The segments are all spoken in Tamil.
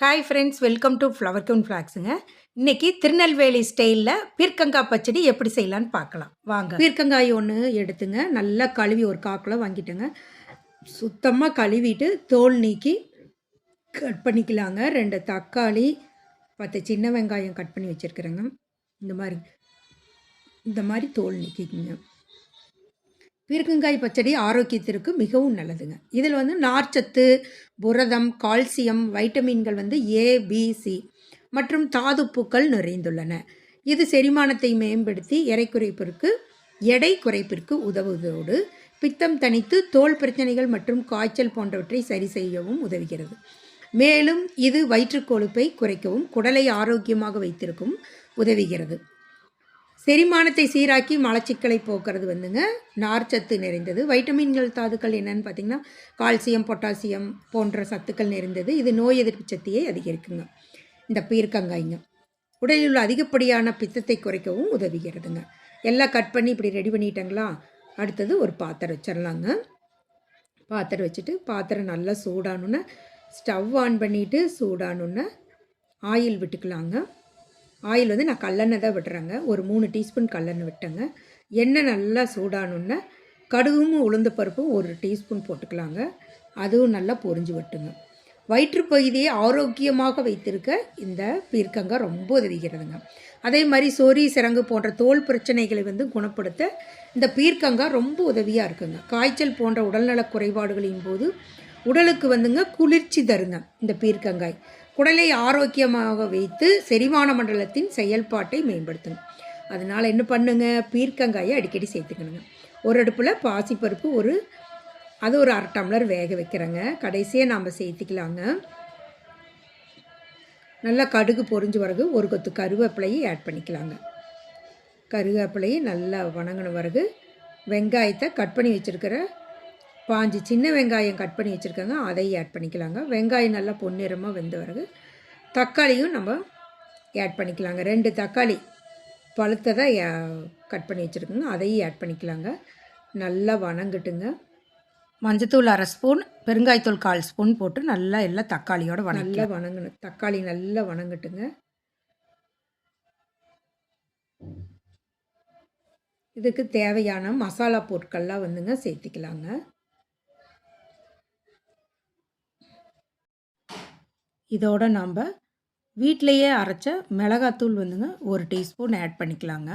Hi friends welcome to flower gown ஃப்ளாக்ஸுங்க இன்னைக்கு திருநெல்வேலி ஸ்டைலில் பீர்க்கங்காய் பச்சடி எப்படி செய்யலான்னு பார்க்கலாம். வாங்க. பீர்க்கங்காய் ஒன்று எடுத்துங்க. நல்லா கழுவி ஒரு காக்கில் வாங்கிட்டுங்க. சுத்தமாக கழுவிட்டு தோல் நீக்கி கட் பண்ணிக்கலாங்க. ரெண்டு தக்காளி பத்து சின்ன வெங்காயம் கட் பண்ணி வச்சுருக்குறேங்க. இந்த மாதிரி இந்த மாதிரி தோல் நீக்கிக்குங்க. பீர்க்கங்காய் பச்சடி ஆரோக்கியத்திற்கு மிகவும் நல்லதுங்க. இதில் வந்து நார்ச்சத்து புரதம் கால்சியம் வைட்டமின்கள் வந்து ஏ மற்றும் தாதுப்புக்கள் நிறைந்துள்ளன. இது செரிமானத்தை மேம்படுத்தி எடை குறைப்பிற்கு எடை குறைப்பிற்கு உதவுவதோடு பித்தம் தணித்து தோல் பிரச்சனைகள் மற்றும் காய்ச்சல் போன்றவற்றை சரி செய்யவும் உதவுகிறது. மேலும் இது வயிற்றுக்கொழுப்பை குறைக்கவும் குடலை ஆரோக்கியமாக வைத்திருக்கும் உதவுகிறது. செரிமானத்தை சீராக்கி மலச்சிக்கலை போக்குறது வந்துங்க. நார்ச்சத்து நிறைந்தது. வைட்டமின்கள் தாதுக்கள் என்னன்னு பார்த்தீங்கன்னா கால்சியம் பொட்டாசியம் போன்ற சத்துக்கள் நிறைந்தது. இது நோய் எதிர்ப்பு சக்தியை அதிகரிக்குங்க. இந்த பீர்க்கங்காய்ங்க. உடலில் உள்ள அதிகப்படியான பித்தத்தை குறைக்கவும் உதவுகிறதுங்க. எல்லாம் கட் பண்ணி இப்படி ரெடி பண்ணிட்டங்களா? அடுத்தது ஒரு பாத்திரம் வச்சிடலாங்க பாத்திரம் வச்சுட்டு பாத்திரம் நல்லா சூடானுன்னு ஸ்டவ் ஆன் பண்ணிவிட்டு சூடானுன்னு ஆயில் விட்டுக்கலாங்க. ஆயில் வந்து நான் கல்லெண்ணெய் தான் விடுறேங்க. ஒரு மூணு டீஸ்பூன் கல்லெண்ணெய் விட்டேங்க. எண்ணெய் நல்லா சூடானோன்னே கடுகும் உளுந்த பருப்பும் ஒரு டீஸ்பூன் போட்டுக்கலாங்க. அதுவும் நல்லா பொரிஞ்சு விட்டுங்க. வயிற்றுப்பகுதியை ஆரோக்கியமாக வைத்திருக்க இந்த பீர்க்கங்காய் ரொம்ப உதவிகிறதுங்க. அதே மாதிரி சொறி சிறங்கு போன்ற தோல் பிரச்சனைகளை வந்து குணப்படுத்த இந்த பீர்க்கங்காய் ரொம்ப உதவியாக இருக்குங்க. காய்ச்சல் போன்ற உடல்நலக் குறைபாடுகளின் போது உடலுக்கு வந்துங்க குளிர்ச்சி தருங்க இந்த பீர்க்கங்காய். குடலை ஆரோக்கியமாக வைத்து செரிமான மண்டலத்தின் செயல்பாட்டை மேம்படுத்தணும். அதனால் என்ன பண்ணுங்க? பீர்க்கங்காயை அடிக்கடி சேர்த்துக்கணுங்க. ஒரு அடுப்பில் பாசிப்பருப்பு ஒரு அது ஒரு அரை டம்ளர் வேக வைக்கிறேங்க. கடைசியாக நாம் சேர்த்துக்கலாங்க. நல்லா கடுகு பொறிஞ்ச பிறகு ஒரு கொத்து கருவேப்பிலையை ஆட் பண்ணிக்கலாங்க. கருவேப்பிலையை நல்லா வணங்கின பிறகு வெங்காயத்தை கட் பண்ணி வச்சுருக்கிற பாஞ்சு சின்ன வெங்காயம் கட் பண்ணி வச்சுருக்கோங்க. அதையும் ஆட் பண்ணிக்கலாங்க. வெங்காயம் நல்லா பொன்னிறமாக வெந்த பிறகு தக்காளியும் நம்ம ஆட் பண்ணிக்கலாங்க. ரெண்டு தக்காளி பழுத்ததை கட் பண்ணி வச்சுருக்கோங்க. அதையும் ஆட் பண்ணிக்கலாங்க. நல்லா வணங்கட்டுங்க. மஞ்சத்தூள் அரை ஸ்பூன் பெருங்காயத்தூள் கால் ஸ்பூன் போட்டு நல்லா எல்லாம் தக்காளியோட வண நல்லா வணங்கணும். தக்காளி நல்லா வணங்கட்டுங்க. இதுக்கு தேவையான மசாலா பொருட்கள்லாம் வந்துங்க சேர்த்திக்கலாங்க. இதோட நாம் வீட்டிலையே அரைச்ச மிளகாத்தூள் வந்துங்க ஒரு டீஸ்பூன் ஆட் பண்ணிக்கலாங்க.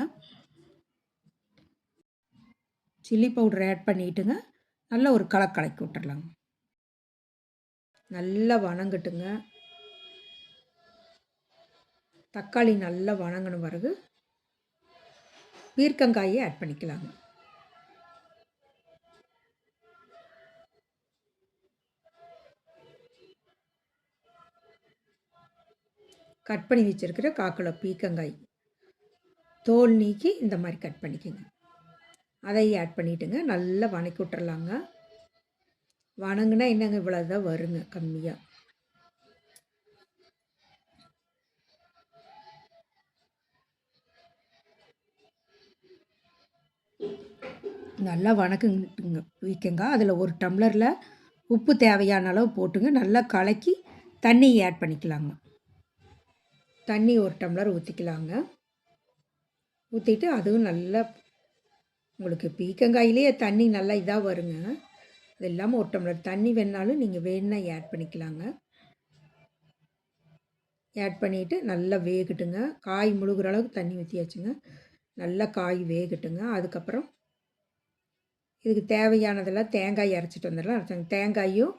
சில்லி பவுடர் ஆட் பண்ணிட்டுங்க நல்ல ஒரு கலர் கலக்கி விட்டுடலாங்க நல்லா வணங்கட்டுங்க. தக்காளி நல்லா வணங்கின பிறகு பீர்க்கங்காயை ஆட் பண்ணிக்கலாங்க. கட் பண்ணி வச்சுருக்கிற காக்கிலோ பீக்கங்காய் தோல் நீக்கி இந்த மாதிரி கட் பண்ணிக்கோங்க. அதையும் ஆட் பண்ணிவிட்டுங்க நல்லா வணக்கி விட்டுறலாங்க. வணங்குனா என்னங்க இவ்வளோ தான் வருங்க கம்மியாக நல்லா வணக்குங்க வைக்கங்க அதில் ஒரு டம்ளரில் உப்பு தேவையான அளவு போட்டுங்க. நல்லா கலக்கி தண்ணியை ஆட் பண்ணிக்கலாங்க. தண்ணி ஒரு டம்ளர் ஊற்றிக்கலாங்க ஊற்றிட்டு அதுவும் நல்லா உங்களுக்கு பீக்கங்காயிலேயே தண்ணி நல்லா இதாக வருங்க. அது இல்லாமல் ஒரு டம்ளர் தண்ணி வேணாலும் நீங்கள் வேணுன்னா ஆட் பண்ணிக்கலாங்க. ஆட் பண்ணிவிட்டு நல்லா வேகட்டுங்க. காய் முழுகிற அளவுக்கு தண்ணி ஊற்றியாச்சுங்க நல்லா காய் வேகட்டுங்க. அதுக்கப்புறம் இதுக்கு தேவையானதெல்லாம் தேங்காய் அரைச்சிட்டு வந்துடலாம். அரைச்சாங்க தேங்காயும்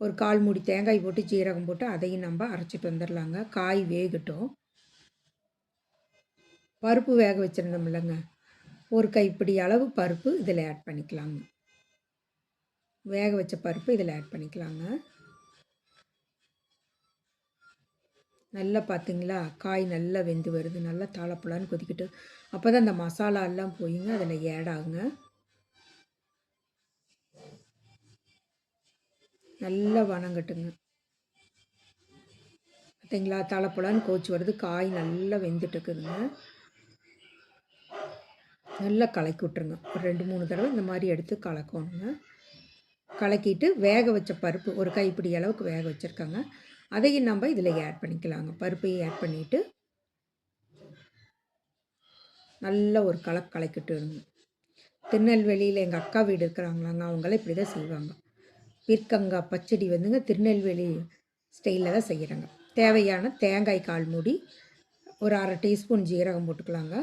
ஒரு கால் மூடி தேங்காய் போட்டு ஜீரகம் போட்டு அதையும் நம்ம அரைச்சிட்டு வந்துடலாங்க காய் வேகட்டும். பருப்பு வேக வச்சுருந்தோம் இல்லைங்க. ஒரு கைப்பிடி அளவு பருப்பு இதில் ஆட் பண்ணிக்கலாங்க. வேக வச்ச பருப்பு இதில் ஆட் பண்ணிக்கலாங்க. நல்லா பார்த்தீங்களா காய் நல்லா வெந்து வருது. நல்லா தாளப்புலான்னு கொதிக்கிட்டு அப்போ தான் அந்த மசாலா எல்லாம் போயிங்க அதில் ஏட் ஆகுங்க. நல்லா வணங்கட்டுங்க பார்த்தீங்களா தலைப்பழான்னு கோச்சி வருது. காய் நல்லா வெந்துட்டு இருக்குதுங்க நல்லா கலக்கி விட்ருங்க ஒரு ரெண்டு மூணு தடவை இந்த மாதிரி எடுத்து கலக்கணுங்க. கலக்கிட்டு வேக வச்ச பருப்பு ஒரு கைப்பிடி அளவுக்கு வேக வச்சுருக்காங்க. அதையும் நம்ம இதில் ஆட் பண்ணிக்கலாங்க. பருப்பையும் ஆட் பண்ணிவிட்டு நல்ல ஒரு கலக்கு கலக்கிட்டுருங்க திருநெல்வேலியில் எங்கள் அக்கா வீடு இருக்கிறாங்களாங்க. அவங்களே இப்படி தான் செய்வாங்க. பீர்க்கங்காய் பச்சடி வந்துங்க திருநெல்வேலி ஸ்டைலில் தான் செய்கிறாங்க தேவையான தேங்காய் கால் மூடி ஒரு அரை டீஸ்பூன் ஜீரகம் போட்டுக்கலாங்க.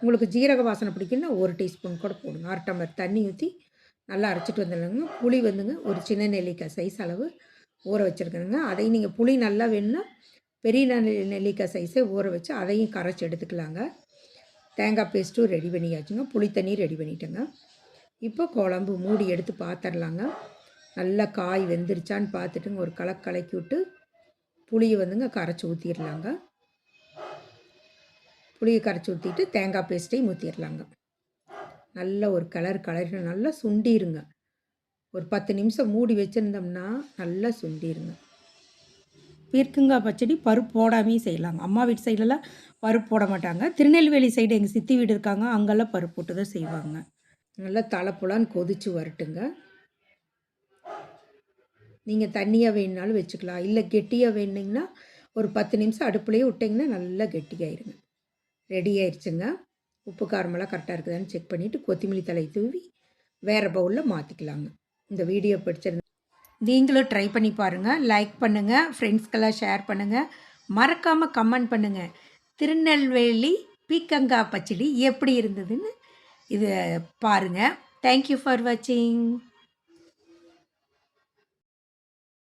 உங்களுக்கு ஜீரக வாசனை பிடிக்குன்னா ஒரு டீஸ்பூன் கூட போடுங்க. அரை டம்ளர் தண்ணி ஊற்றி நல்லா அரைச்சிட்டு வந்துடுங்க புளி வந்துங்க ஒரு சின்ன நெல்லிக்காய் சைஸ் அளவு ஊற வச்சுருக்கணுங்க. அதையும் நீங்கள் புளி நல்லா வேணும்னா பெரிய நெல் நெல்லிக்காய் சைஸே ஊற வச்சு அதையும் கரைச்சி எடுத்துக்கலாங்க. தேங்காய் பேஸ்ட்டும் ரெடி பண்ணியாச்சுங்க. புளி தண்ணி ரெடி பண்ணிட்டேங்க. இப்போ குழம்பு மூடி எடுத்து பார்த்துடலாங்க நல்லா காய் வெந்துருச்சான்னு பார்த்துட்டுங்க ஒரு கலக்கு கலக்கி விட்டு புளியை வந்துங்க கரைச்சி ஊற்றிடலாங்க புளியை கரைச்சி ஊற்றிட்டு தேங்காய் பேஸ்ட்டையும் ஊற்றிடலாங்க நல்ல ஒரு கலர் கலர் நல்லா சுண்டிருங்க. ஒரு பத்து நிமிஷம் மூடி வச்சுருந்தோம்னா நல்லா சுண்டிருங்க. பீர்க்கங்காய் பச்சடி பருப்பு போடாமையும் செய்யலாங்க. அம்மா வீட்டு சைடுலலாம் பருப்பு போட மாட்டாங்க. திருநெல்வேலி சைடு எங்கள் சித்தி வீடு இருக்காங்க அங்கெல்லாம் பருப்பு போட்டு தான் செய்வாங்க. நல்லா தலைப்புலான்னு கொதித்து வரட்டுங்க. நீங்கள் தண்ணியாக வேணுனாலும் வச்சுக்கலாம். இல்லை கெட்டியாக வேணுங்கன்னா ஒரு பத்து நிமிஷம் அடுப்புலேயே விட்டிங்கன்னா நல்லா கெட்டியாயிருங்க. ரெடி ஆயிடுச்சுங்க உப்பு காரமெல்லாம் கரெக்டாக இருக்குதான்னு செக் பண்ணிவிட்டு கொத்தமல்லி தலை தூவி வேறு பவுலில் மாற்றிக்கலாங்க இந்த வீடியோ பிடிச்சிருந்தா நீங்களும் ட்ரை பண்ணி பாருங்கள் லைக் பண்ணுங்கள் ஃப்ரெண்ட்ஸ்க்கெல்லாம் ஷேர் பண்ணுங்கள் மறக்காமல் கமெண்ட் பண்ணுங்கள் திருநெல்வேலி பீக்கங்காய் பச்சடி எப்படி இருந்ததுன்னு இது பாருங்கள் தேங்க்யூ ஃபார் வாட்சிங்